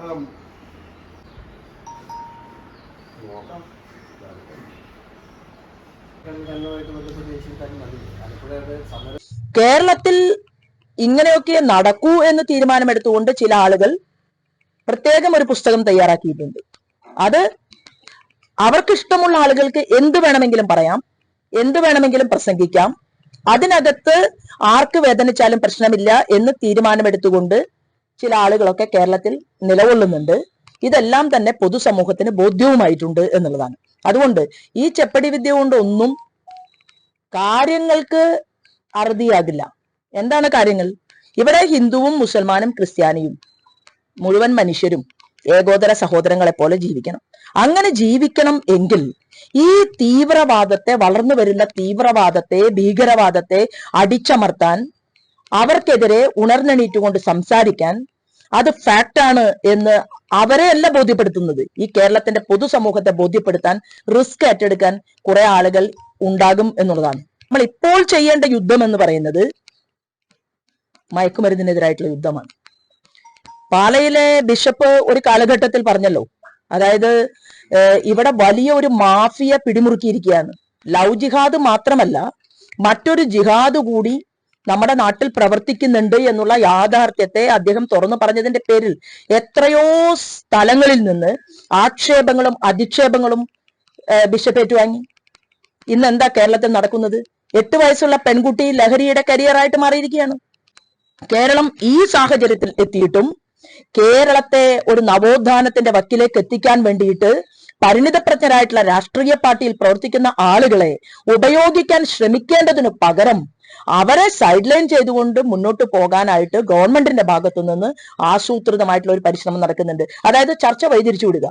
സമരം കേരളത്തിൽ ഇങ്ങനെയൊക്കെ നടക്കൂ എന്ന് തീരുമാനമെടുത്തുകൊണ്ട് ചില ആളുകൾ പ്രത്യേകം ഒരു പുസ്തകം തയ്യാറാക്കിയിട്ടുണ്ട്. അത് അവർക്ക് ഇഷ്ടമുള്ള ആളുകൾക്ക് എന്ത് വേണമെങ്കിലും പറയാം എന്ത് വേണമെങ്കിലും പ്രസംഗിക്കാം. അതിനകത്ത് ആർക്ക് വേദനിച്ചാലും പ്രശ്നമില്ല എന്ന് തീരുമാനമെടുത്തുകൊണ്ട് ചില ആളുകളൊക്കെ കേരളത്തിൽ നിലകൊള്ളുന്നുണ്ട്. ഇതെല്ലാം തന്നെ പൊതുസമൂഹത്തിന് ബോധ്യവുമായിട്ടുണ്ട് എന്നുള്ളതാണ്. അതുകൊണ്ട് ഈ ചെപ്പടി വിദ്യ കൊണ്ട് ഒന്നും കാര്യങ്ങൾക്ക് അറുതിയാകില്ല. എന്താണ് കാര്യങ്ങൾ? ഇവിടെ ഹിന്ദുവും മുസൽമാനും ക്രിസ്ത്യാനിയും മുഴുവൻ മനുഷ്യരും ഏകോദര സഹോദരങ്ങളെ പോലെ ജീവിക്കണം. അങ്ങനെ ജീവിക്കണം എങ്കിൽ ഈ തീവ്രവാദത്തെ വളർന്നു വരുന്ന തീവ്രവാദത്തെ ഭീകരവാദത്തെ അടിച്ചമർത്താൻ അവർക്കെതിരെ ഉണർന്നെണീറ്റുകൊണ്ട് സംസാരിക്കാൻ അത് ഫാക്റ്റാണ് എന്ന് അവരെ അല്ല ബോധ്യപ്പെടുത്തുന്നത്. ഈ കേരളത്തിന്റെ പൊതുസമൂഹത്തെ ബോധ്യപ്പെടുത്താൻ റിസ്ക് ഏറ്റെടുക്കാൻ കുറെ ആളുകൾ ഉണ്ടാകും എന്നുള്ളതാണ്. നമ്മൾ ഇപ്പോൾ ചെയ്യേണ്ട യുദ്ധം എന്ന് പറയുന്നത് മയക്കുമരുന്നിനെതിരായിട്ടുള്ള യുദ്ധമാണ്. പാലയിലെ ബിഷപ്പ് ഒരു കാലഘട്ടത്തിൽ പറഞ്ഞല്ലോ. അതായത് ഇവിടെ വലിയ ഒരു മാഫിയ പിടിമുറുക്കിയിരിക്കുകയാണ്. ലവ് ജിഹാദ് മാത്രമല്ല മറ്റൊരു ജിഹാദ് കൂടി നമ്മുടെ നാട്ടിൽ പ്രവർത്തിക്കുന്നുണ്ട് എന്നുള്ള യാഥാർത്ഥ്യത്തെ അദ്ദേഹം തുറന്നു പറഞ്ഞതിന്റെ പേരിൽ എത്രയോ സ്ഥലങ്ങളിൽ നിന്ന് ആക്ഷേപങ്ങളും അധിക്ഷേപങ്ങളും ബിഷപ്പ് ഏറ്റുവാങ്ങി. ഇന്ന് എന്താ കേരളത്തിൽ നടക്കുന്നത്? എട്ട് വയസ്സുള്ള പെൺകുട്ടി ലഹരിയുടെ കരിയറായിട്ട് മാറിയിരിക്കുകയാണ്. കേരളം ഈ സാഹചര്യത്തിൽ എത്തിയിട്ടും കേരളത്തെ ഒരു നവോത്ഥാനത്തിന്റെ വക്കിലേക്ക് എത്തിക്കാൻ വേണ്ടിയിട്ട് പരിണിതപ്രജ്ഞരായിട്ടുള്ള രാഷ്ട്രീയ പാർട്ടിയിൽ പ്രവർത്തിക്കുന്ന ആളുകളെ ഉപയോഗിക്കാൻ ശ്രമിക്കേണ്ടതിനു പകരം അവരെ സൈഡ് ലൈൻ ചെയ്തുകൊണ്ട് മുന്നോട്ട് പോകാനായിട്ട് ഗവൺമെന്റിന്റെ ഭാഗത്തു നിന്ന് ആസൂത്രിതമായിട്ടുള്ള ഒരു പരിശ്രമം നടക്കുന്നുണ്ട്. അതായത് ചർച്ച വഴിതിരിച്ചു വിടുക.